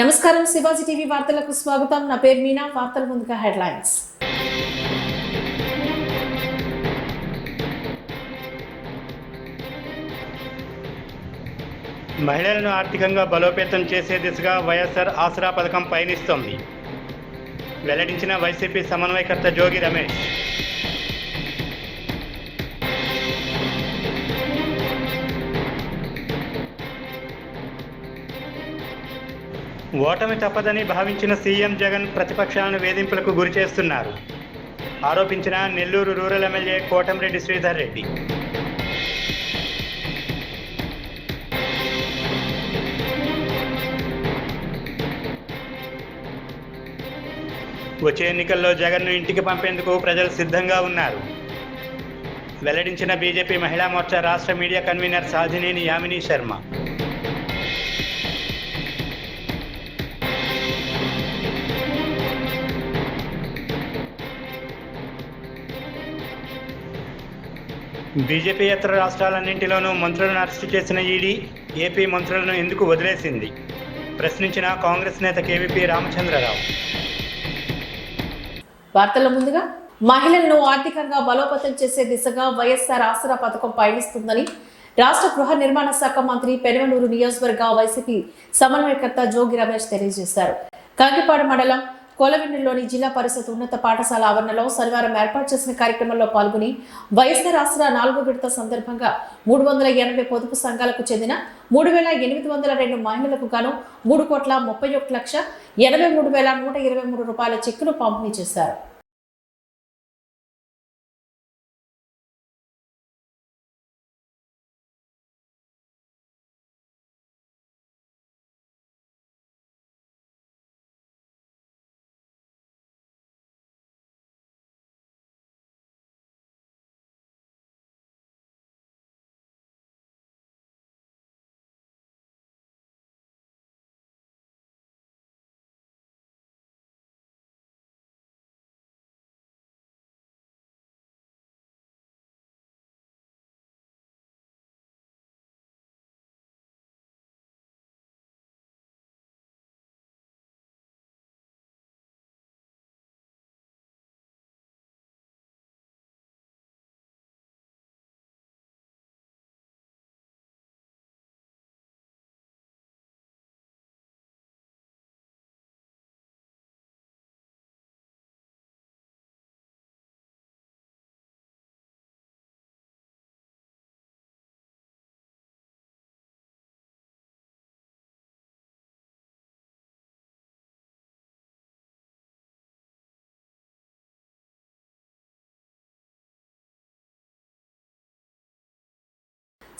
నమస్కారం శివాజీ టీవీ వార్తలకు స్వాగతం. నా పేరు మీనా. వార్తల ముందుగా హెడ్లైన్స్. మహిళలను ఆర్థికంగా బలోపేతం చేసే దిశగా వైఎస్ఆర్ ఆసరా పథకం పయనిస్తోంది. వెల్లడించిన వైసీపీ సమన్వయకర్త జోగి రమేష్. ఓటమి తప్పదని భావించిన సీఎం జగన్ ప్రతిపక్షాలను వేధింపులకు గురి చేస్తున్నారు. ఆరోపించిన నెల్లూరు రూరల్ ఎమ్మెల్యే కోటంరెడ్డి శ్రీధర్ రెడ్డి. వచ్చే ఎన్నికల్లో జగన్ను ఇంటికి పంపేందుకు ప్రజలు సిద్ధంగా ఉన్నారు. వెల్లడించిన బీజేపీ మహిళా మోర్చా రాష్ట్ర media convener Sadhineni Yamini Sharma. BJP ఇతర రాష్ట్రాలన్నింటిలోనూ మంత్రులను అరెస్టు చేసిన ఈడీ ఏపీ మంత్రులను ఎందుకు వదిలేసింది? ప్రశ్నించిన కాంగ్రెస్ నేత కేవీపీ రామచంద్రరావు. వార్తల ముందుగా మహిళలను ఆర్థికంగా బలోపేతం చేసే దిశగా వైఎస్ఆర్ ఆసరా పథకం పయనిస్తుందని రాష్ట్ర గృహ నిర్మాణ శాఖ మంత్రి పెనవనూరు నియోజకవర్గ వైసీపీ సమన్వయకర్త జోగి రమేష్ తెలియజేశారు. కాకిపాడు మండలం కొలవెన్నెల్లోని జిల్లా పరిషత్ ఉన్నత పాఠశాల ఆవరణలో శనివారం ఏర్పాటు చేసిన కార్యక్రమంలో పాల్గొని వైఎస్ఆర్ ఆసరా నాలుగో విడత సందర్భంగా మూడు వందల ఎనభై పొదుపు సంఘాలకు చెందిన మూడు వేల ఎనిమిది వందల రెండు మహిళలకు గాను మూడు కోట్ల ముప్పై ఒకటి లక్ష ఎనభై మూడు వేల నూట ఇరవై మూడు రూపాయల చెక్కును పంపిణీ చేశారు.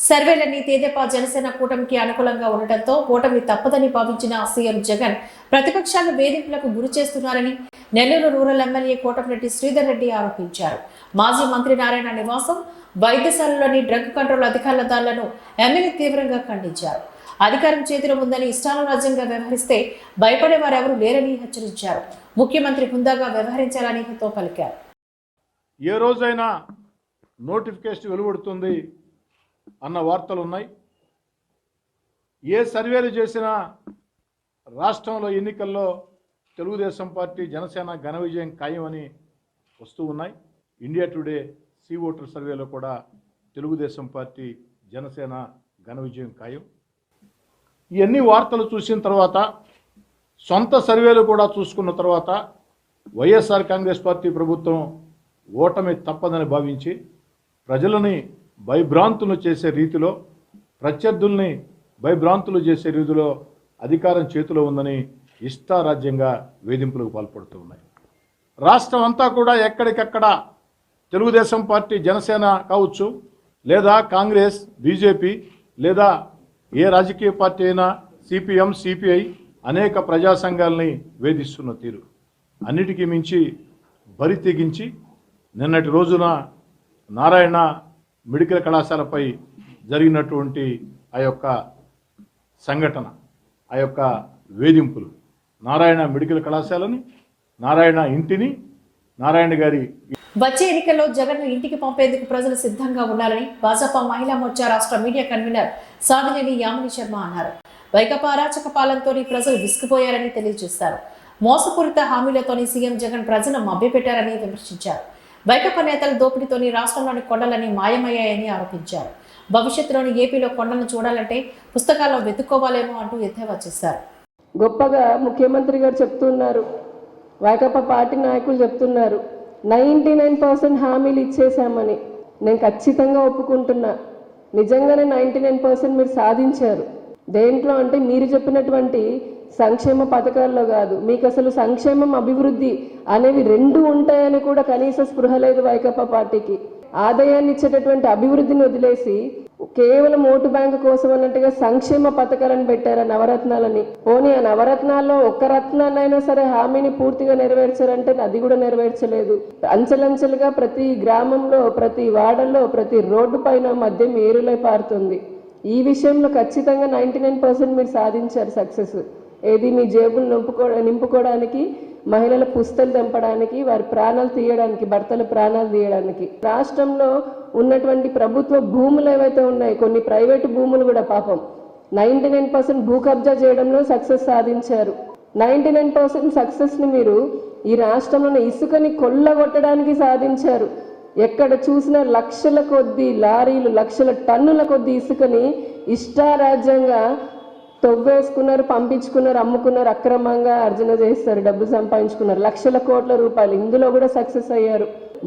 సర్వేలన్నీ తేదేపా జనసేన కూటమికి అనుకూలంగా ఉండటంతో కూటమి తప్పదని భావించిన సీఎం జగన్ ప్రతిపక్షాలు వేధింపులకు గురి చేస్తున్నారని నెల్లూరు రూరల్ ఎమ్మెల్యే కోటమిరెడ్డి శ్రీధర్ రెడ్డి ఆరోపించారు. మాజీ మంత్రి నారాయణ నివాసం వైద్యశాలలోని డ్రగ్ కంట్రోల్ అధికారుల దాళ్ళను ఎమ్మెల్యే తీవ్రంగా ఖండించారు. అధికారం చేతిలో ఉందని ఇష్టానురాజ్యంగా వ్యవహరిస్తే భయపడే వారెవరు లేరని హెచ్చరించారు. ముఖ్యమంత్రి హుందాగా వ్యవహరించాలని హితో పలికారు. ఏ రోజైనా నోటిఫికేషన్ వెలువడుతుంది. అన్న వార్తలు ఉన్నాయి ఏ సర్వేలు చేసినా రాష్ట్రంలో ఎన్నికల్లో తెలుగుదేశం పార్టీ జనసేన ఘన విజయం ఖాయమని వస్తూ ఉన్నాయి. ఇండియా టుడే సి ఓటర్ సర్వేలో కూడా తెలుగుదేశం పార్టీ జనసేన ఘన విజయం ఖాయం. ఇవన్నీ వార్తలు చూసిన తర్వాత సొంత సర్వేలు కూడా చూసుకున్న తర్వాత వైఎస్ఆర్ కాంగ్రెస్ పార్టీ ప్రభుత్వం ఓటమి తప్పదని భావించి ప్రజలని భయభ్రాంతులు చేసే రీతిలో ప్రత్యర్థుల్ని భయభ్రాంతులు చేసే రీతిలో అధికారం చేతిలో ఉందని ఇష్టారాజ్యంగా వేధింపులకు పాల్పడుతూ ఉన్నాయి. రాష్ట్రం అంతా కూడా ఎక్కడికక్కడ తెలుగుదేశం పార్టీ జనసేన కావచ్చు లేదా కాంగ్రెస్ బీజేపీ లేదా ఏ రాజకీయ పార్టీ అయినా సిపిఎం సిపిఐ అనేక ప్రజా సంఘాలని వేధిస్తున్న తీరు. అన్నిటికీ మించి బరి తెగించి నిన్నటి రోజున నారాయణ మెడికల్ కళాశాలపై జరిగినటువంటి ఆ యొక్క సంఘటన ఆ యొక్క వేధింపులు. నారాయణ మెడికల్ కళాశాలని నారాయణ ఇంటిని నారాయణ గారి వచ్చే ఎన్నికల్లో జగన్ ఇంటికి పంపేందుకు ప్రజలు సిద్ధంగా ఉన్నారని భాజపా మహిళా మోర్చా రాష్ట్ర మీడియా కన్వీనర్ సాధినేని యామిని శర్మ అన్నారు. వైకపా అరాచక పాలనతోని ప్రజలు విసిగిపోయారని తెలియజేశారు. మోసపూరిత హామీలతోని సీఎం జగన్ ప్రజలను మభ్యపెట్టారని విమర్శించారు. వైకప్ప నేతల దోపిడీతోని రాష్ట్రంలోని కొండలని మాయమయ్యాయని ఆరోపించారు. భవిష్యత్తులోని ఏపీలో కొండలను చూడాలంటే పుస్తకాల్లో వెతుక్కోవాలేమో అంటూ ఎద్దేవా చేశారు. గొప్పగా ముఖ్యమంత్రి గారు చెప్తున్నారు. వైకాపా పార్టీ నాయకులు చెప్తున్నారు. నైంటీ నైన్ పర్సెంట్ హామీలు ఇచ్చేసామని నేను ఖచ్చితంగా ఒప్పుకుంటున్నా. నిజంగానే నైంటీ నైన్ పర్సెంట్ మీరు సాధించారు. దేంట్లో అంటే మీరు చెప్పినటువంటి సంక్షేమ పథకాల్లో కాదు. మీకు అసలు సంక్షేమం అభివృద్ధి అనేవి రెండు ఉంటాయని కూడా కనీస స్పృహ లేదు వైకప్ప పార్టీకి. ఆదాయాన్ని ఇచ్చేటటువంటి అభివృద్ధిని వదిలేసి కేవలం ఓటు బ్యాంకు కోసం అన్నట్టుగా సంక్షేమ పథకాలను పెట్టారు నవరత్నాలని? పోనీ ఆ నవరత్నాల్లో ఒక్క రత్నాన్నైనా సరే హామీని పూర్తిగా నెరవేర్చారంటే అది కూడా నెరవేర్చలేదు. అంచెలంచెలుగా ప్రతి గ్రామంలో ప్రతి వాడల్లో ప్రతి రోడ్డు పైన మద్యం ఏరులై పారుతుంది. ఈ విషయంలో ఖచ్చితంగా నైంటీ నైన్ పర్సెంట్ మీరు సాధించారు సక్సెస్. ఏది మీ జేబులు నింపుకో నింపుకోవడానికి మహిళల పుస్తలు తెంపడానికి వారి ప్రాణాలు తీయడానికి భర్తల ప్రాణాలు తీయడానికి. రాష్ట్రంలో ఉన్నటువంటి ప్రభుత్వ భూములు ఏవైతే ఉన్నాయి కొన్ని ప్రైవేటు భూములు కూడా పాపం. నైంటీ నైన్ పర్సెంట్ భూ కబ్జా చేయడంలో సక్సెస్ సాధించారు. నైంటీ నైన్ పర్సెంట్ సక్సెస్ని మీరు ఈ రాష్ట్రంలోని ఇసుకని కొల్లగొట్టడానికి సాధించారు. ఎక్కడ చూసినా లక్షల కొద్దీ లారీలు లక్షల టన్నుల కొద్దీ ఇసుకని ఇష్టారాజ్యంగా తవ్వేసుకున్నారు పంపించుకున్నారు అమ్ముకున్నారు అక్రమంగా అర్జన చేస్తారు డబ్బులు సంపాదించుకున్నారు లక్షల కోట్ల రూపాయలు ఇందులో కూడా సక్సెస్ అయ్యారు.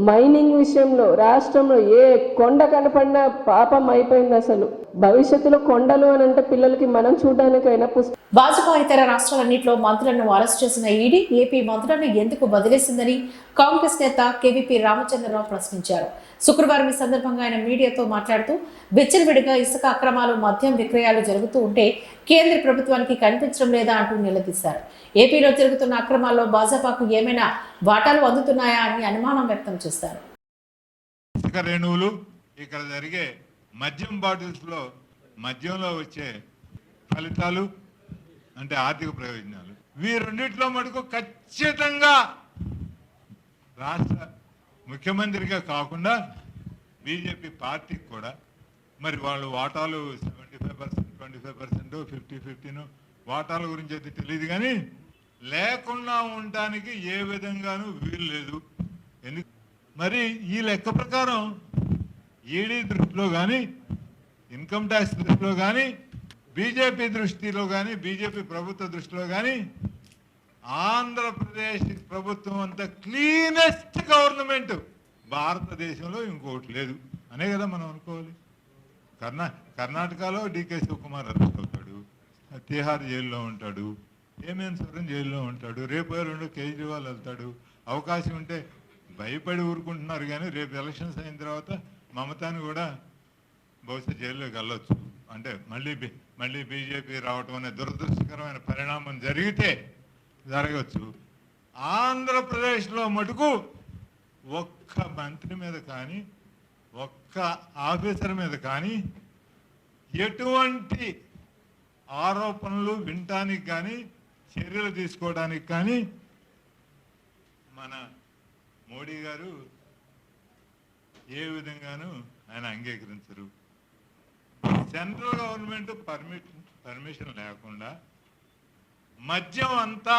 మైనింగ్ విషయంలో రాష్ట్రంలో ఏ కొండ కనపడినా పాపం అయిపోయింది అసలు. భవిష్యత్తులో కొండలు అని అంటే పిల్లలకి మనం చూడడానికైనా పుస్తకం. భాజపా ఇతర రాష్ట్రాలన్నింటిలో మంత్రులను అరెస్ట్ చేసిన ఈడీ ఏపీ మంత్రులను ఎందుకు బదిలేసిందని కాంగ్రెస్ నేత కేవీపీ రామచంద్రరావు ప్రశ్నించారు. శుక్రవారం ఈ సందర్భంగా ఆయన మీడియాతో మాట్లాడుతూ విచ్చలవిడిగా ఇసుక అక్రమాలు మద్యం విక్రయాలు జరుగుతూ ఉంటే కేంద్ర ప్రభుత్వానికి కనిపించడం లేదా అంటూ నిలదీశారు. ఏపీలో జరుగుతున్న అక్రమాల్లో భాజపాకు ఏమైనా వాటాలు అందుతున్నాయా అని అనుమానం వ్యక్తం చేశారు. రేణువులు ఇక్కడ జరిగే మద్యం బాటిల్స్లో మద్యంలో వచ్చే ఫలితాలు అంటే ఆర్థిక ప్రయోజనాలు. వీ రెండింటిలో మటుకు ఖచ్చితంగా రాష్ట్ర ముఖ్యమంత్రిగా కాకుండా బీజేపీ పార్టీకి కూడా. మరి వాళ్ళు వాటాలు seventy five percent twenty five percent fifty fifteen వాటాల గురించి అయితే తెలియదు కానీ లేకుండా ఉండటానికి ఏ విధంగానూ వీలు లేదు. ఎందుకు? మరి ఈ లెక్క ప్రకారం ఈడీ దృష్టిలో కానీ ఇన్కమ్ ట్యాక్స్ దృష్టిలో కానీ బీజేపీ దృష్టిలో కానీ బీజేపీ ప్రభుత్వ దృష్టిలో కానీ ఆంధ్రప్రదేశ్ ప్రభుత్వం అంత క్లీనెస్ట్ గవర్నమెంట్. భారతదేశంలో ఇంకోటి లేదు. అనే కదా మనం అనుకోవాలి. కర్ణా కర్ణాటకలో డికే శివకుమార్ అరెస్ట్ అవుతాడు. తిహార్ జైల్లో ఉంటాడు. హేమేంద్ర సోరెన్ జైల్లో ఉంటాడు. రేపు రెండు కేజ్రీవాల్ వెళ్తాడు. అవకాశం ఉంటే భయపడి ఊరుకుంటున్నారు కానీ రేపు ఎలక్షన్స్ అయిన తర్వాత మమతాను కూడా బహుశా జైల్లోకి వెళ్ళొచ్చు అంటే మళ్ళీ మళ్ళీ బీజేపీ రావటం అనే దురదృష్టకరమైన పరిణామం జరిగితే జరగచ్చు. ఆంధ్రప్రదేశ్లో మటుకు ఒక్క మంత్రి మీద కానీ ఒక్క ఆఫీసర్ మీద కానీ ఎటువంటి ఆరోపణలు వినటానికి కానీ చర్యలు తీసుకోవడానికి కానీ మన మోడీ గారు ఏ విధంగానూ ఆయన అంగీకరించరు. సెంట్రల్ గవర్నమెంట్ పర్మిషన్ పర్మిషన్ లేకుండా మద్యం అంతా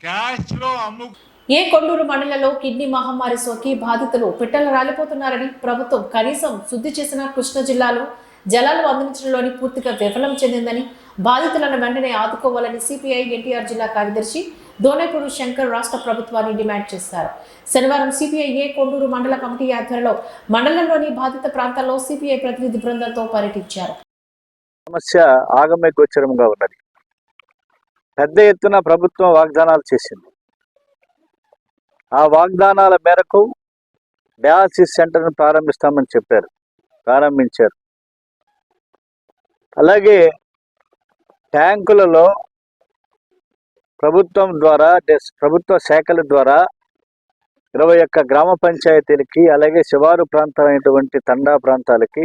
క్యాష్లో అమ్ము ఏ కొండూరు మండలంలో కిడ్నీ మహమ్మారి సోకి బాధితులు పిట్టలు రాలిపోతున్నారని ప్రభుత్వం కనీసం శుద్ధి చేసిన కృష్ణా జిల్లాలో జలాలు అందించడంలోని పూర్తిగా విఫలం చెందిందని బాధితులను వెంటనే ఆదుకోవాలని సిపిఐ ఎన్టీఆర్ జిల్లా కార్యదర్శి దోనేపూడి శంకర్ రాష్ట్ర ప్రభుత్వాన్ని డిమాండ్ చేశారు. శనివారం సిపిఐ ఏ కొండూరు మండల కమిటీ ఆధ్వర్యంలో మండలంలోని బాధిత ప్రాంతాల్లో సిపిఐ ప్రతినిధి బృందంతో పర్యటించారు. సమస్య ఆగమే గోచరంగా ఉన్నది. పెద్ద ఎత్తున ప్రభుత్వం వాగ్దానాలు చేసింది. ఆ వాగ్దానాల మేరకు డయాలసిస్ సెంటర్ను ప్రారంభిస్తామని చెప్పారు ప్రారంభించారు. అలాగే ట్యాంకులలో ప్రభుత్వం ద్వారా డెస్- ప్రభుత్వ శాఖల ద్వారా ఇరవై ఒక్క గ్రామ పంచాయతీలకి అలాగే శివారు ప్రాంతాలైనటువంటి తండా ప్రాంతాలకి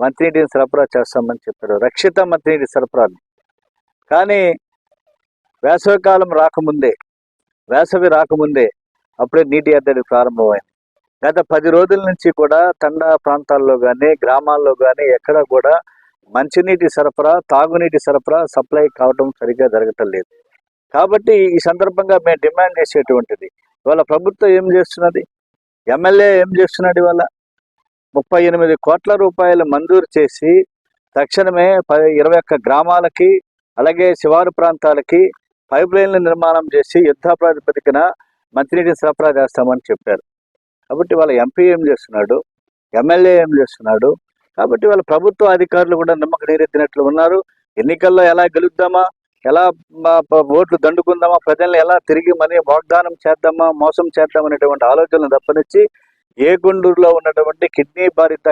మంత్రినీటిని సరఫరా చేస్తామని చెప్పారు. రక్షిత మంత్రినీటి సరఫరాని. కానీ వేసవికాలం రాకముందే వేసవి రాకముందే అప్పుడే నీటి ఎద్దడి ప్రారంభమైంది. గత పది రోజుల నుంచి కూడా తండా ప్రాంతాల్లో కానీ గ్రామాల్లో కానీ ఎక్కడ కూడా మంచినీటి సరఫరా తాగునీటి సరఫరా సప్లై కావటం సరిగ్గా జరగటం లేదు. కాబట్టి ఈ సందర్భంగా మేము డిమాండ్ చేసేటువంటిది. ఇవాళ ప్రభుత్వం ఏం చేస్తున్నది? ఎమ్మెల్యే ఏం చేస్తున్నాడు ఇవాళ? ముప్పై ఎనిమిది కోట్ల రూపాయలు మంజూరు చేసి తక్షణమే పది ఇరవై ఒక్క గ్రామాలకి అలాగే శివారు ప్రాంతాలకి పైప్ లైన్ల నిర్మాణం చేసి యుద్ధ ప్రాతిపదికన మంచినీటిని సరఫరా చేస్తామని చెప్పారు. కాబట్టి వాళ్ళ ఎంపీ ఏం చేస్తున్నాడు? ఎమ్మెల్యే ఏం చేస్తున్నాడు? కాబట్టి వాళ్ళ ప్రభుత్వ అధికారులు కూడా నమ్మక నీరెత్తినట్లు ఉన్నారు. ఎన్నికల్లో ఎలా గెలుద్దామా? ఎలా మా- ఓట్లు దండుకుందామా? ప్రజల్ని ఎలా తిరిగి మనీ వాగ్దానం చేద్దామా? మోసం చేద్దామనేటువంటి ఆలోచనలు తప్పనిచ్చి ఏ గుండూరులో ఉన్నటువంటి కిడ్నీ బాధిత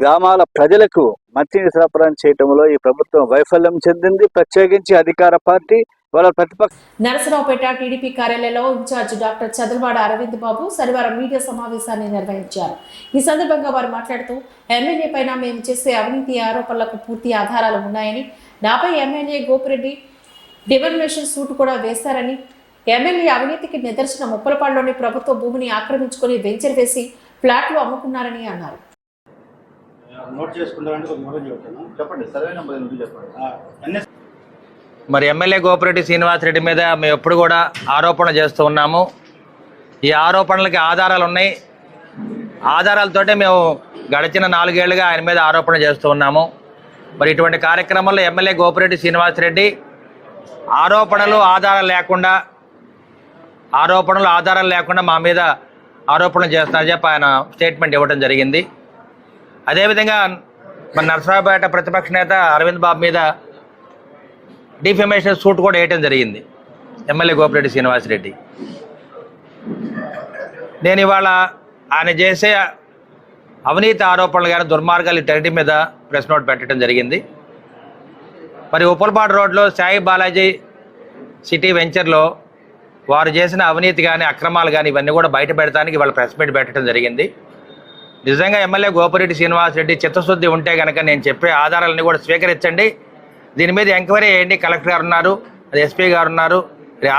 గ్రామాల ప్రజలకు మంచినీటి సరఫరా చేయటంలో ఈ ప్రభుత్వం వైఫల్యం చెందింది. ప్రత్యేకించి అధికార పార్టీ నరసరావుపేట టీడీపీ కార్యాలయంలో ఇన్ఛార్జ్ డాక్టర్ చదలవాడ అరవింద్ బాబు శనివారం మీడియా సమావేశాన్ని నిర్వహించారు. ఈ సందర్భంగా వారు మాట్లాడుతూ ఎమ్మెల్యే పైన మేము చేసే అవినీతి ఆరోపణలకు పూర్తి ఆధారాలు ఉన్నాయని నాపై ఎమ్మెల్యే గోపిరెడ్డి డివల్యూషన్ సూట్ కూడా వేశారని ఎమ్మెల్యే అవినీతికి నిదర్శనం ముప్పలపాడులోని ప్రభుత్వ భూమిని ఆక్రమించుకొని వెంచర్ వేసి ఫ్లాట్లు అమ్ముకున్నారని అన్నారు. నోట్ చేసుకుంటారంటే కొంచెం చెప్పండి సర్వే నెంబర్ ఎందుకు చెప్పండి ఎన్ఎస్ మరి ఎమ్మెల్యే గోపిరెడ్డి శ్రీనివాసరెడ్డి మీద మేము ఎప్పుడు కూడా ఆరోపణ చేస్తూ ఉన్నాము. ఈ ఆరోపణలకి ఆధారాలు ఉన్నాయి. ఆధారాలతోటే మేము గడిచిన నాలుగేళ్ళుగా ఆయన మీద ఆరోపణ చేస్తూ ఉన్నాము. మరి ఇటువంటి కార్యక్రమంలో ఎమ్మెల్యే గోపిరెడ్డి శ్రీనివాసరెడ్డి ఆరోపణలు ఆధారాలు లేకుండా ఆరోపణలు ఆధారాలు లేకుండా మా మీద ఆరోపణలు చేస్తున్నారని చెప్పి ఆయన స్టేట్మెంట్ ఇవ్వడం జరిగింది. అదేవిధంగా మన నరసరావుపేట ప్రతిపక్ష నేత అరవింద్ బాబు మీద డిఫెమేషన్ సూట్ కూడా వేయటం జరిగింది. ఎమ్మెల్యే గోపిరెడ్డి శ్రీనివాసరెడ్డి. నేను ఇవాళ ఆయన చేసే అవినీతి ఆరోపణలు కానీ దుర్మార్గాలు ఇటన్నిటి మీద ప్రెస్ నోట్ పెట్టడం జరిగింది. మరి ఉప్పలపాడు రోడ్లో సాయి బాలాజీ సిటీ వెంచర్లో వారు చేసిన అవినీతి కానీ అక్రమాలు కానీ ఇవన్నీ కూడా బయట పెడతానికి వాళ్ళ ప్రెస్ మీట్ పెట్టడం జరిగింది. నిజంగా ఎమ్మెల్యే గోపిరెడ్డి శ్రీనివాసరెడ్డి చిత్తశుద్ధి ఉంటే కనుక నేను చెప్పే ఆధారాలన్నీ కూడా స్వీకరించండి. దీని మీద ఎంక్వైరీ చేయండి. కలెక్టర్ గారు ఉన్నారు అది ఎస్పీ గారు ఉన్నారు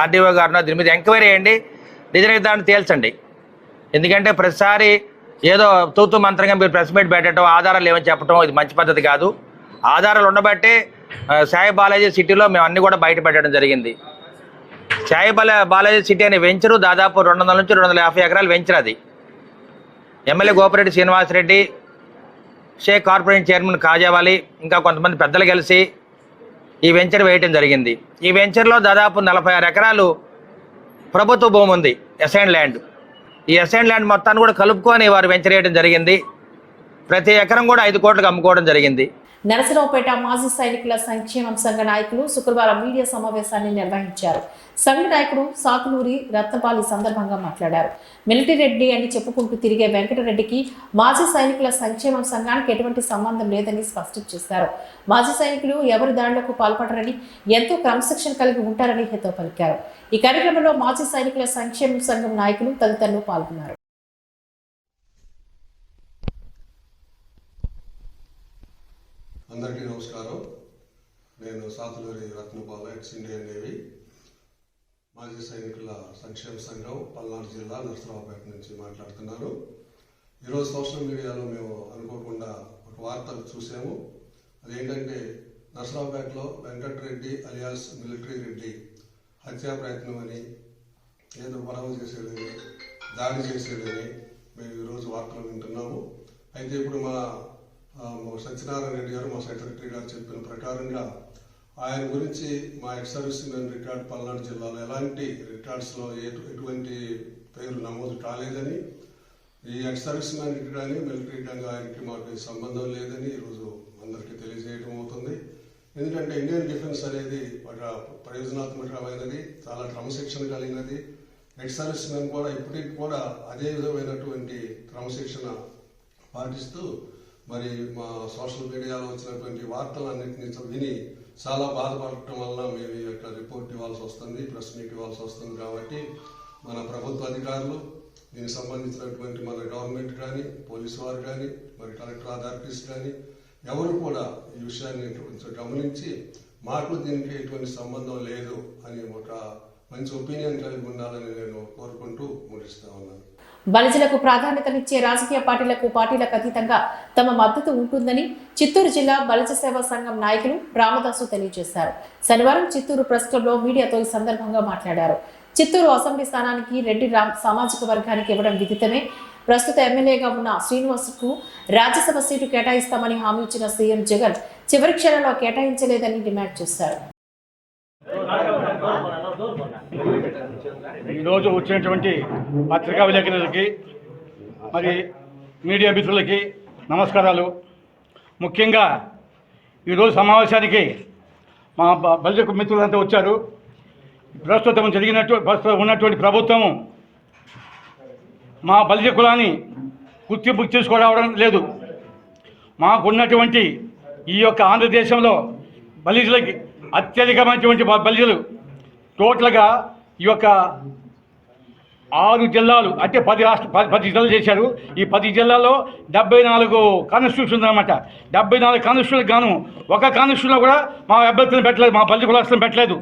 ఆర్డీఓ గారు ఉన్నారు. దీని మీద ఎంక్వైరీ చేయండి. నిజ నిర్ధారణ తేల్చండి. ఎందుకంటే ప్రతిసారి ఏదో తూతు మంత్రంగా మీరు ప్రెస్ మీట్ పెట్టడం ఆధారాలు ఏమని చెప్పడం ఇది మంచి పద్ధతి కాదు. ఆధారాలు ఉండబట్టే సాయి బాలాజీ సిటీలో మేము అన్ని కూడా బయట పెట్టడం జరిగింది. సాయి బాలా బాలాజీ సిటీ అనే వెంచరు దాదాపు రెండు వందల నుంచి రెండు వందల యాభై ఎకరాలు వెంచర్ అది. MLA Gopireddy Srinivasa Reddy Shaik corporation chairman Khajavali ఇంకా కొంతమంది పెద్దలు కలిసి ఈ వెంచర్ వేయటం జరిగింది. ఈ వెంచర్లో దాదాపు నలభై ఆరు ఎకరాలు ప్రభుత్వ భూమి ఉంది ఎసైన్ ల్యాండ్. ఈ ఎసైన్ ల్యాండ్ మొత్తాన్ని కూడా కలుపుకొని వారు వెంచర్ వేయడం జరిగింది. ప్రతి ఎకరం కూడా ఐదు కోట్లకు అమ్ముకోవడం జరిగింది. నరసరావుపేట మాజీ సైనికుల సంక్షేమం సంఘ నాయకులు శుక్రవారం మీడియా సమావేశాన్ని నిర్వహించారు. సంఘ నాయకుడు సాకులూరి రత్నపాలి సందర్భంగా మాట్లాడారు. మిలిటరీ రెడ్డి అని చెప్పుకుంటూ తిరిగే వెంకటరెడ్డికి మాజీ సైనికుల సంక్షేమం సంఘానికి ఎటువంటి సంబంధం లేదని స్పష్టం చేశారు. మాజీ సైనికులు ఎవరి దాడులకు పాల్పడరని ఎంతో క్రమశిక్షణ కలిగి ఉంటారని హితో పలికారు. ఈ కార్యక్రమంలో మాజీ సైనికుల సంక్షేమ సంఘం నాయకులు తదితరులు పాల్గొన్నారు. అందరికీ నమస్కారం. నేను Satuluri Ratnapala ex Indian Navy. మాజీ సైనికుల సంక్షేమ సంఘం పల్నాడు జిల్లా నరసరావుపేట నుంచి మాట్లాడుతున్నాను ఈరోజు సోషల్ మీడియాలో మేము అనుకోకుండా ఒక వార్త చూసాము. అదేంటంటే నరసరావుపేటలో వెంకటరెడ్డి అలియాస్ మిలిటరీ రెడ్డి హత్యా ప్రయత్నం అని ఏదో గొడవ చేసేదని దాడి చేసేదని మేము ఈరోజు వార్తలు వింటున్నాము. అయితే ఇప్పుడు మా సత్యనారాయణ రెడ్డి గారు మా సెక్రటరీ గారు చెప్పిన ప్రకారంగా ఆయన గురించి మా ex service men record Palnadu జిల్లాలో ఎలాంటి రికార్డ్స్లో ఎటువంటి పేరు నమోదు కాలేదని ఈ ఎక్స్ సర్వీస్ మ్యాన్కి కానీ మిలిటరీ రంగా ఆయనకి మాకు సంబంధం లేదని ఈరోజు అందరికీ తెలియజేయడం అవుతుంది. ఎందుకంటే ఇండియన్ డిఫెన్స్ అనేది ఒక ప్రయోజనాత్మకమైనది చాలా క్రమశిక్షణ కలిగినది. ఎక్స్ సర్వీస్ మెన్ కూడా ఇప్పటికి కూడా అదే విధమైనటువంటి క్రమశిక్షణ పాటిస్తూ మరి మా సోషల్ మీడియాలో వచ్చినటువంటి వార్తలన్నింటినీ విని చాలా బాధపడటం వల్ల మేము యొక్క రిపోర్ట్ ఇవ్వాల్సి వస్తుంది ప్రెస్ మీట్ ఇవ్వాల్సి వస్తుంది కాబట్టి మన ప్రభుత్వ అధికారులు దీనికి సంబంధించినటువంటి మన గవర్నమెంట్ కానీ పోలీసు వారు కానీ మరి కలెక్టర్ అథారిటీస్ కానీ ఎవరు కూడా ఈ విషయాన్ని కొంచెం గమనించి మాకు దీనికి ఎటువంటి సంబంధం లేదు అని ఒక మంచి ఒపీనియన్ కలిగి ఉండాలని నేను కోరుకుంటూ ముగిస్తా ఉన్నాను. బలిజలకు ప్రాధాన్యతనిచ్చే రాజకీయ పార్టీలకు పార్టీలకు అతీతంగా తమ మద్దతు ఉంటుందని చిత్తూరు జిల్లా బలిజ సేవా సంఘం నాయకులు రామదాసు తెలియజేశారు. శనివారం చిత్తూరు ప్రెస్ క్లబ్లో మీడియాతో ఈ సందర్భంగా మాట్లాడారు. చిత్తూరు అసెంబ్లీ స్థానానికి రెడ్డి రామ్ సామాజిక వర్గానికి ఇవ్వడం విదితమే. ప్రస్తుత ఎమ్మెల్యేగా ఉన్న శ్రీనివాసుకు రాజ్యసభ సీటు కేటాయిస్తామని హామీ ఇచ్చిన సీఎం జగన్ చివరి క్షణంలో కేటాయించలేదని డిమాండ్ చేశారు. ఈరోజు వచ్చినటువంటి పత్రికా విలేకరులకి మరి మీడియా మిత్రులకి నమస్కారాలు. ముఖ్యంగా ఈరోజు సమావేశానికి మా బలిజకు మిత్రులంతా వచ్చారు. ప్రస్తుతం జరిగినట్టు ప్రస్తుతం ఉన్నటువంటి ప్రభుత్వము మా బలిజ కులాన్ని గుర్తింపు తీసుకురావడం లేదు. మాకున్నటువంటి ఈ యొక్క ఆంధ్రదేశంలో బలిజలకి అత్యధికమైనటువంటి బలిజలు టోటల్గా ఈ యొక్క ఆరు జిల్లాలు అంటే పది రాష్ట్ర పది పది జిల్లాలు చేశారు. ఈ పది జిల్లాల్లో డెబ్బై నాలుగు కాన్స్టిట్యూషన్ ఉందన్నమాట డెబ్బై నాలుగు కాన్స్టిట్యూషన్ గాను ఒక కాన్స్టిట్యూషన్లో కూడా మా అభ్యర్థులను పెట్టలేదు మా పల్లి కులాస్తులను పెట్టలేదు.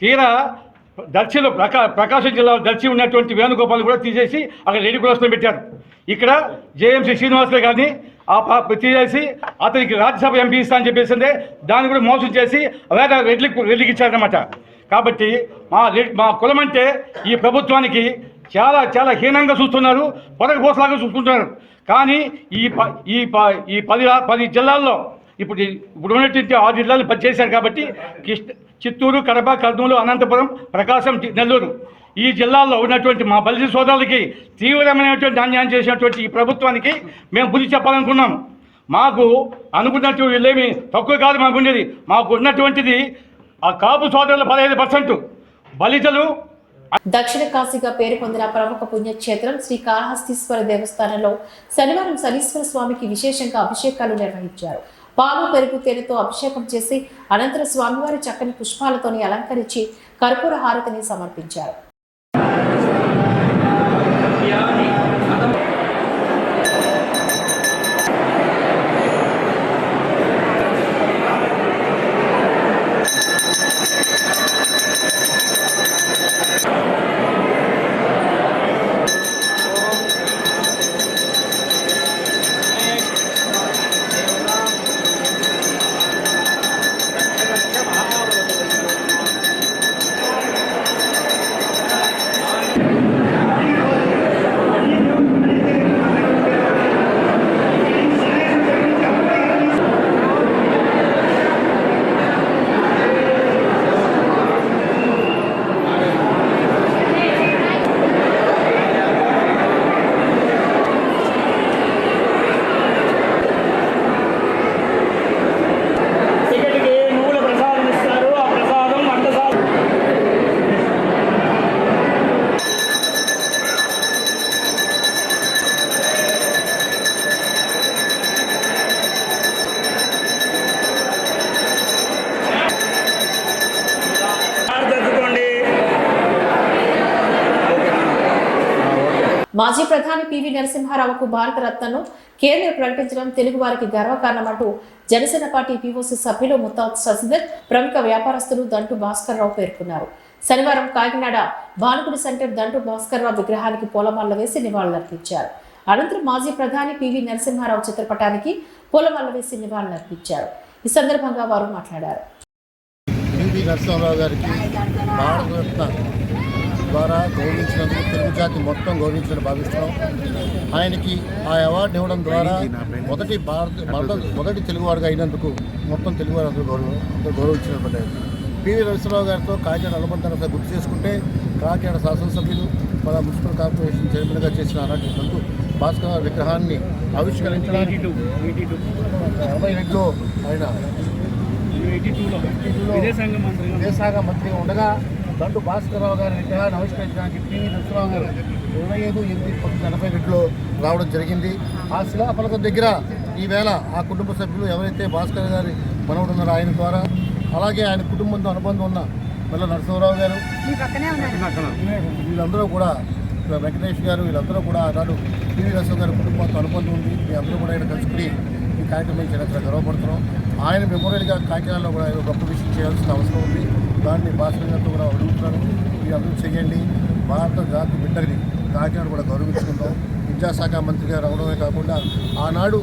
తీరా దర్శిలో ప్రకా ప్రకాశం జిల్లాలో దర్శి ఉన్నటువంటి వేణుగోపాల్ కూడా తీసేసి అక్కడ రెడ్డి కులాస్తులను పెట్టారు. ఇక్కడ జేఎంసీ శ్రీనివాసరావు గారిని ఆ పా- తీసేసి అతనికి రాజ్యసభ ఎంపీ ఇస్తా అని చెప్పేసిందే. దాన్ని కూడా మోసం చేసి వేరే రెడ్లికి రెడ్లికి ఇచ్చారనమాట కాబట్టి మా మా కులం అంటే ఈ ప్రభుత్వానికి చాలా చాలా హీనంగా చూస్తున్నారు పొదకు పోసలాగా చూసుకుంటున్నారు. కానీ ఈ ప ఈ ప ఈ పది పది జిల్లాల్లో ఇప్పుడు ఇప్పుడు ఉన్నటువంటి ఆరు జిల్లాలు పని చేశారు కాబట్టి కృష్ణ చిత్తూరు కడప కర్నూలు అనంతపురం ప్రకాశం నెల్లూరు. ఈ జిల్లాల్లో ఉన్నటువంటి మా బలిజీ సోదరులకి తీవ్రమైనటువంటి అన్యాయం చేసినటువంటి ఈ ప్రభుత్వానికి మేము బుద్ధి చెప్పాలనుకున్నాము మాకు అనుకున్నట్టు వీళ్ళేమి తక్కువ కాదు మాకు ఉండేది. మాకు ఉన్నటువంటిది ఆ కాపు సోదరులు పదహైదు పర్సెంట్. బలిజలు దక్షిణ కాశీగా పేరు పొందిన ప్రముఖ పుణ్యక్షేత్రం శ్రీ కాళహస్తీశ్వర దేవస్థానంలో శనివారం శనీశ్వర స్వామికి విశేషంగా అభిషేకాలు నిర్వహించారు. పాలు పెరుగు తేనెతో అభిషేకం చేసి అనంతరం స్వామివారి చక్కని పుష్పాలతోని అలంకరించి కర్పూర హారతిని సమర్పించారు. మాజీ ప్రధాని పివి నరసింహారావుకు భారత రత్నను కేంద్రం ప్రకటించడం తెలుగు వారికి గర్వకారణమంటూ జనసేన పార్టీ పీఓసీ సభ్యులు ముత్తాత్ శశిధర్ ప్రముఖ వ్యాపారస్తులు దంటు భాస్కర్రావు పేర్కొన్నారు. శనివారం కాకినాడ భానుగుడి సెంటర్ దంటు భాస్కర్రావు విగ్రహానికి పూలమాల వేసి నివాళులర్పించారు. అనంతరం మాజీ ప్రధాని పివి నరసింహారావు చిత్రపటానికి పూలమాల వేసి నివాళులర్పించారు. ఈ సందర్భంగా వారు మాట్లాడారు పివి నరసింహారావు గారికి భారతరత్న ద్వారా గౌరవించినందుకు తెలుగు జాతి మొత్తం గౌరవించినట్టు భావిస్తున్నాం. ఆయనకి ఆ అవార్డు ఇవ్వడం ద్వారా మొదటి భారత మొదటి మొదటి తెలుగువాడుగా అయినందుకు మొత్తం తెలుగువారు అందరూ గౌరవం అందరూ గౌరవించినట్టు పివి నరసింహరావు గారితో కాకినాడ అనుబంధాన్ని గుర్తు చేసుకుంటే కాకినాడ శాసనసభ్యులు మన మున్సిపల్ కార్పొరేషన్ చైర్మన్గా చేసిన అలాంటి నందు భాస్కర్ గారి విగ్రహాన్ని ఆవిష్కరించడానికి ఎనభై రెండులో ఆయన విదేశాంగ మంత్రిగా ఉండగా దండు భాస్కరరావు గారి విగ్రహాన్ని ఆవిష్కరించడానికి పివి నరసింహరావు గారు ఇరవై ఐదు ఎనిమిది పంతొమ్మిది ఎనభై రెండులో రావడం జరిగింది. ఆ శిలాఫలకం దగ్గర ఈవేళ ఆ కుటుంబ సభ్యులు ఎవరైతే భాస్కర్ గారి మనవడు ఉన్నారో ఆయన ద్వారా అలాగే ఆయన కుటుంబంతో అనుబంధం ఉన్న మల్ల నరసింహరావు గారు వీళ్ళందరూ కూడా వెంకటేష్ గారు వీళ్ళందరూ కూడా ఆనాడు పివి నరసింహ గారి కుటుంబంతో అనుబంధం ఉంది. మీ అందరూ కూడా ఇక్కడ కలుసుకుని ఈ కార్యక్రమం చేయడం చాలా గర్వపడుతున్నాం. ఆయన మెమోరియల్గా కాకినాడలో కూడా గొప్ప విషయం చేయాల్సిన అవసరం ఉంది. దాన్ని భాస్కర్ కూడా అడుగుతున్నాను అందరూ చేయండి భారత జాతి బిడ్డని కాకినాడ కూడా గౌరవించుకుందాం. విద్యాశాఖ మంత్రిగా రావడమే కాకుండా ఆనాడు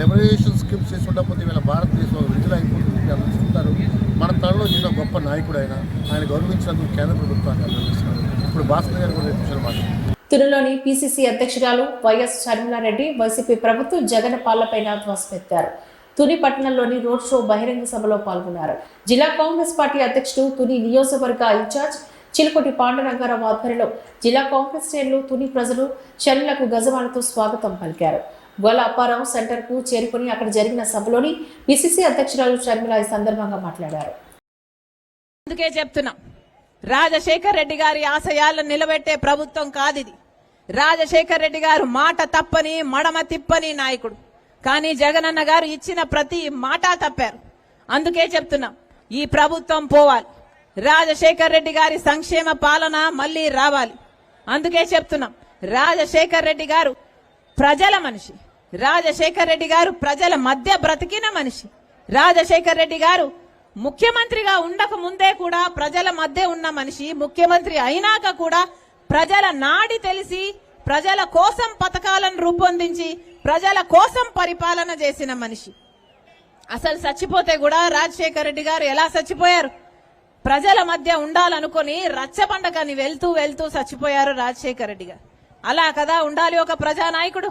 లిబరేషన్ స్కీమ్స్ చేసుకుంటే వీళ్ళ భారతదేశం విడుదలైపోతుంది మీరు అందరూ చూస్తారు మన తనలో చేసిన గొప్ప నాయకుడు ఆయన. ఆయన గౌరవించినందుకు కేంద్ర ప్రభుత్వాన్ని అభినందిస్తున్నారు ఇప్పుడు భాస్కర్ గారు కూడా విషయాలు మాట్లాడారు తిరులోని పిసిసి అధ్యక్షురాలు వైఎస్ షర్మిలారెడ్డి వైసీపీ ప్రభుత్వం జగన్ పాలనపైన ధ్వసమెత్తారు తుని పట్టణంలోని రోడ్ షో బహిరంగ సభలో పాల్గొన్నారు. జిల్లా కాంగ్రెస్ పార్టీ అధ్యక్షుడు తుని నియోజకవర్గ ఇన్ఛార్జ్ చిలుకొటి పాండరంగారావు ఆధ్వర్యంలో జిల్లా కాంగ్రెస్ శ్రేణులు తుని ప్రజలు షర్మిలకు గజమాలతో స్వాగతం పలికారు. గోల అప్పారావు సెంటర్కు చేరుకుని అక్కడ జరిగిన సభలోని పిసిసి అధ్యక్షురాలు షర్మిల ఈ సందర్భంగా మాట్లాడారు. అందుకే చెప్తున్నాం రాజశేఖర్ రెడ్డి గారి ఆశయాలను నిలబెట్టే ప్రభుత్వం కాదిది రాజశేఖర్ రెడ్డి గారు మాట తప్పని మడమ తిప్పని నాయకుడు. కానీ జగనన్న గారు ఇచ్చిన ప్రతి మాట తప్పారు. అందుకే చెప్తున్నాం ఈ ప్రభుత్వం పోవాలి. రాజశేఖర్ రెడ్డి గారి సంక్షేమ పాలన మళ్ళీ రావాలి. అందుకే చెప్తున్నాం రాజశేఖర్ రెడ్డి గారు ప్రజల మనిషి. రాజశేఖర్ రెడ్డి గారు ప్రజల మధ్య బ్రతికిన మనిషి. రాజశేఖర్ రెడ్డి గారు ముఖ్యమంత్రిగా ఉండక ముందే కూడా ప్రజల మధ్య ఉన్న మనిషి. ముఖ్యమంత్రి అయినాక కూడా ప్రజల నాడి తెలిసి ప్రజల కోసం పథకాలను రూపొందించి ప్రజల కోసం పరిపాలన చేసిన మనిషి. అసలు చచ్చిపోతే కూడా రాజశేఖర రెడ్డి గారు ఎలా చచ్చిపోయారు? ప్రజల మధ్య ఉండాలనుకుని రచ్చబండకని వెళ్తూ వెళ్తూ చచ్చిపోయారు రాజశేఖర రెడ్డి గారు. అలా కదా ఉండాలి ఒక ప్రజానాయకుడు.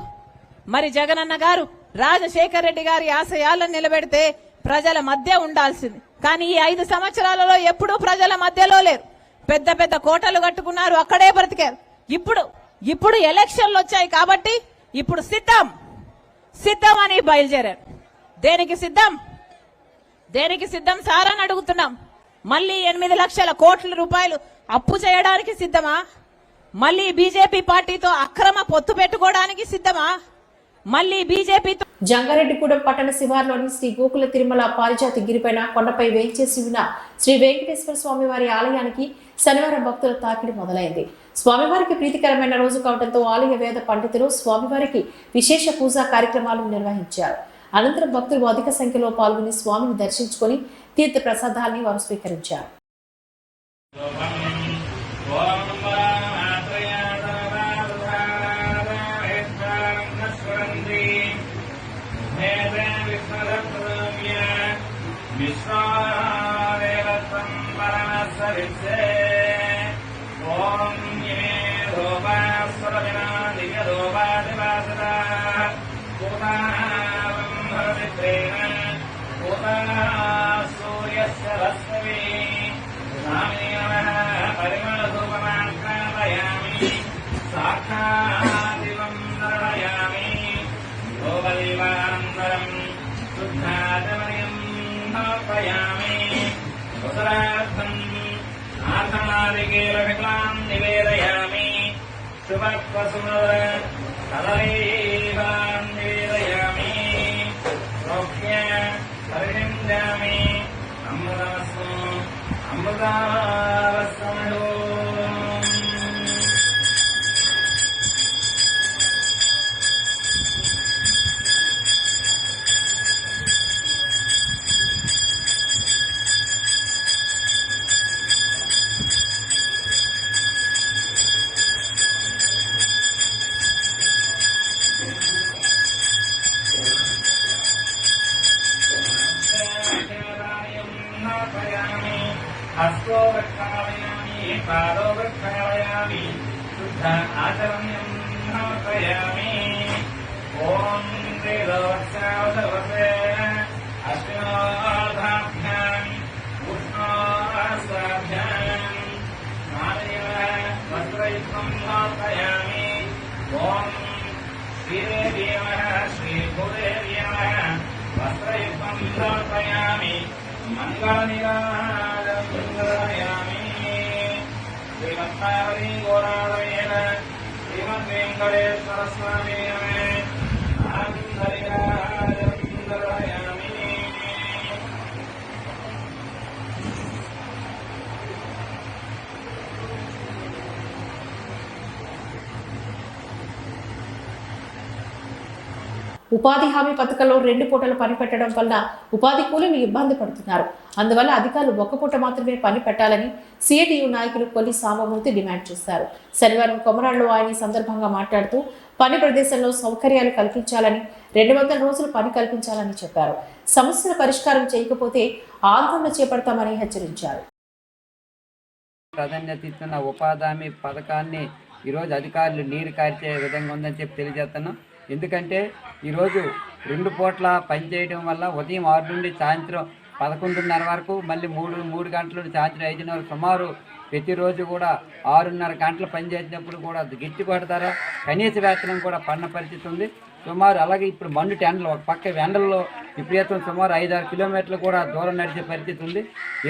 మరి జగనన్న గారు రాజశేఖర రెడ్డి గారి ఆశయాలను నిలబెడితే ప్రజల మధ్య ఉండాల్సింది. కానీ ఈ ఐదు సంవత్సరాలలో ఎప్పుడూ ప్రజల మధ్యలో లేరు. పెద్ద పెద్ద కోటలు కట్టుకున్నారు అక్కడే బ్రతికారు. ఇప్పుడు ఇప్పుడు ఎలక్షన్లు వచ్చాయి కాబట్టి ఇప్పుడు సిద్ధం. సిద్ధం అని బయలుదేరారు. దేనికి సిద్ధం? దేనికి సిద్ధం సార్ అని అడుగుతున్నాం. మళ్ళీ ఎనిమిది లక్షల కోట్ల రూపాయలు అప్పు చేయడానికి సిద్ధమా? మళ్ళీ బీజేపీ పార్టీతో అక్రమ పొత్తు పెట్టుకోవడానికి సిద్ధమా? మళ్ళీ బీజేపీతో జంగారెడ్డిగూడెం పట్టణ శివార్లోని శ్రీ గోకుల తిరుమల పారిజాతి గిరిపైన కొండపై వేంచేసి ఉన్న శ్రీ వెంకటేశ్వర స్వామి వారి ఆలయానికి శనివారం భక్తుల తాకిడి మొదలైంది. స్వామివారికి ప్రీతికరమైన రోజు కావడంతో ఆలయ వేద పండితులు స్వామివారికి విశేష పూజా కార్యక్రమాలు నిర్వహించారు. అనంతరం భక్తులు అధిక సంఖ్యలో పాల్గొని స్వామిని దర్శించుకొని తీర్థ ప్రసాదాన్ని వారు స్వీకరించారు. சுபத்வசுமத கதலைவான் வேதயாமி சௌக்கிய பரிணிந்தாமி அமிர்தமஸ்து அமிர்தாம ओम श्रीदेवः श्रीगुरुदेवः वस्त्रयुक्तं समर्पयामि मङ्गलनिराहारं समर्पयामि श्रीमन्नारी ఉపాధి హామీ పథకంలో రెండు పూటలు పని పెట్టడం వల్ల ఉపాధి కూలీలు ఇబ్బంది పడుతున్నారు. అందువల్ల అధికారులు ఒక్క పూట మాత్రమే పని పెట్టాలని సిఐటియు నాయకులు కొల్లి సామమూర్తి డిమాండ్ చేశారు. శనివారం కొమరాళ్ళు ఆయన సందర్భంగా మాట్లాడుతూ పని ప్రదేశంలో సౌకర్యాలు కల్పించాలని రెండు వందల రోజులు పని కల్పించాలని చెప్పారు. సమస్యల పరిష్కారం చేయకపోతే ఆందోళన చేపడతామని హెచ్చరించారు. ప్రాధాన్యత ఇస్తున్న ఉపాధి హామీ పథకాన్ని ఈరోజు అధికారులు నీరు కార్చే విధంగా ఉందని చెప్పి తెలియజేస్తున్నాం. ఎందుకంటే ఈరోజు రెండు పూట్ల పనిచేయడం వల్ల ఉదయం ఆరు నుండి సాయంత్రం పదకొండున్నర వరకు మళ్ళీ మూడు మూడు గంటల నుండి సాయంత్రం ఐదున్నర సుమారు ప్రతిరోజు కూడా ఆరున్నర గంటలు పని చేసినప్పుడు కూడా గిట్టుబాటు ధర కనీస వేతనం కూడా పడిన పరిస్థితి ఉంది. సుమారు అలాగే ఇప్పుడు మండు టెండలు ఒక పక్క ఎండల్లో విపరీతం సుమారు ఐదారు కిలోమీటర్లు కూడా దూరం నడిచే పరిస్థితి ఉంది.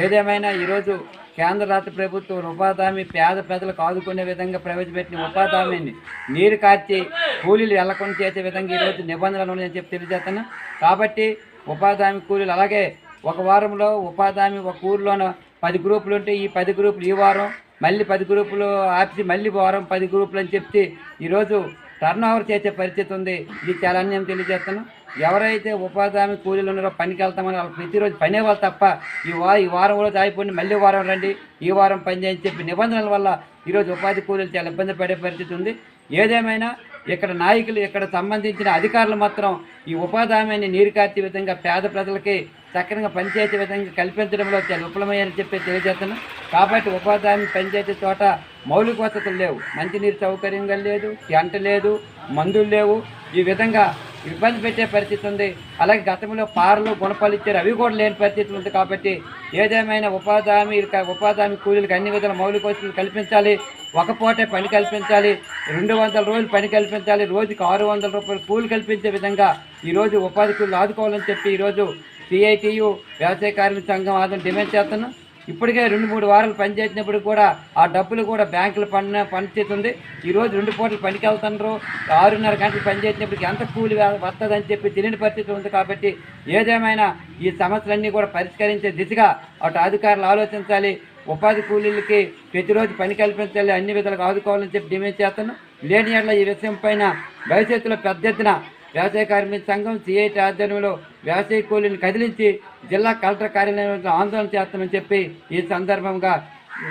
ఏదేమైనా ఈరోజు కేంద్ర రాష్ట్ర ప్రభుత్వం ఉపాధి హామీ పేద ప్రజలకు ఆదుకునే విధంగా ప్రవేశపెట్టిన ఉపాధి హామీని నీరు కార్చి కూలీలు వెళ్ళకుండా చేసే విధంగా ఈరోజు నిబంధనలు ఉన్నాయని చెప్పి తెలియజేస్తాను కాబట్టి ఉపాధి హామీ కూలీలు అలాగే ఒక వారంలో ఉపాధి హామీ ఒక ఊరిలోనో పది గ్రూపులు ఉంటే ఈ పది గ్రూపులు ఈ వారం మళ్ళీ పది గ్రూపులు ఆపి మళ్ళీ వారం పది గ్రూపులు అని చెప్తే ఈరోజు టర్న్ ఓవర్ చేసే పరిస్థితి ఉంది. ఇది చాలా అన్యాయం తెలియజేస్తాను ఎవరైతే ఉపాధి హామీ కూలీలు ఉన్నారో పనికి వెళ్తామని వాళ్ళు ప్రతిరోజు పనే వాళ్ళు తప్ప ఈ వా ఈ వారం రోజు అయిపోయింది మళ్ళీ వారం రండి ఈ వారం పని చేయని చెప్పి నిబంధనల వల్ల ఈరోజు ఉపాధి కూలీలు చాలా ఇబ్బంది పడే పరిస్థితి ఉంది. ఏదేమైనా ఇక్కడ నాయకులు ఇక్కడ సంబంధించిన అధికారులు మాత్రం ఈ ఉపాధి హామీని నీరు కార్చే విధంగా పేద ప్రజలకి చక్కగా పనిచేసే విధంగా కల్పించడంలో చాలా విఫలమయ్యని చెప్పి తెలియజేస్తున్నాం. కాబట్టి ఉపాధి హామీ పనిచేసే చోట మౌలిక వసతులు లేవు. మంచినీరు సౌకర్యంగా లేదు టెంట్ లేదు మందులు లేవు. ఈ విధంగా ఇబ్బంది పెట్టే పరిస్థితి ఉంది. అలాగే గతంలో పార్లు గుణపాలు ఇచ్చారు. అవి కూడా లేని పరిస్థితి ఉంది కాబట్టి ఏదేమైనా ఉపాధి హామీ ఉపాధి హామీ కూలీలకు అన్ని విధాల మౌలిక వసతులు కల్పించాలి. ఒక పూటే పని కల్పించాలి. రెండు వందల రోజులు పని కల్పించాలి. రోజుకి ఆరు వందల రూపాయలు కూలి కల్పించే విధంగా ఈరోజు ఉపాధి కూలీలు ఆదుకోవాలని చెప్పి ఈరోజు సిఐటియు వ్యవసాయ కార్మిక సంఘం ఆదరణ డిమాండ్ చేస్తున్నాం. ఇప్పటికే రెండు మూడు వారాలు పనిచేసినప్పుడు కూడా ఆ డబ్బులు కూడా బ్యాంకులు పని పనిచేస్తుంది ఈరోజు రెండు పూటలు పనికి వెళ్తున్నారు ఆరున్నర గంటలు పనిచేసినప్పటికి ఎంత కూలి వస్తుందని చెప్పి తెలియని పరిస్థితి ఉంది కాబట్టి ఏదేమైనా ఈ సమస్యలన్నీ కూడా పరిష్కరించే దిశగా అటు అధికారులు ఆలోచించాలి. ఉపాధి కూలీలకి ప్రతిరోజు పని కల్పించాలి. అన్ని విధాలుగా ఆదుకోవాలని చెప్పి డిమాండ్ చేస్తాను లేని ఈ విషయం పైన భవిష్యత్తులో పెద్ద ఎత్తున వ్యవసాయ కార్మిక సంఘం సిఐటి ఆధ్వర్యంలో వ్యవసాయ కూలీని కదిలించి జిల్లా కలెక్టర్ కార్యాలయంలో ఆందోళన చేస్తామని చెప్పి ఈ సందర్భంగా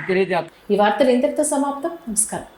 తెలియజేస్తాం. ఈ వార్తలు ఇంతటితో సమాప్తం. నమస్కారం.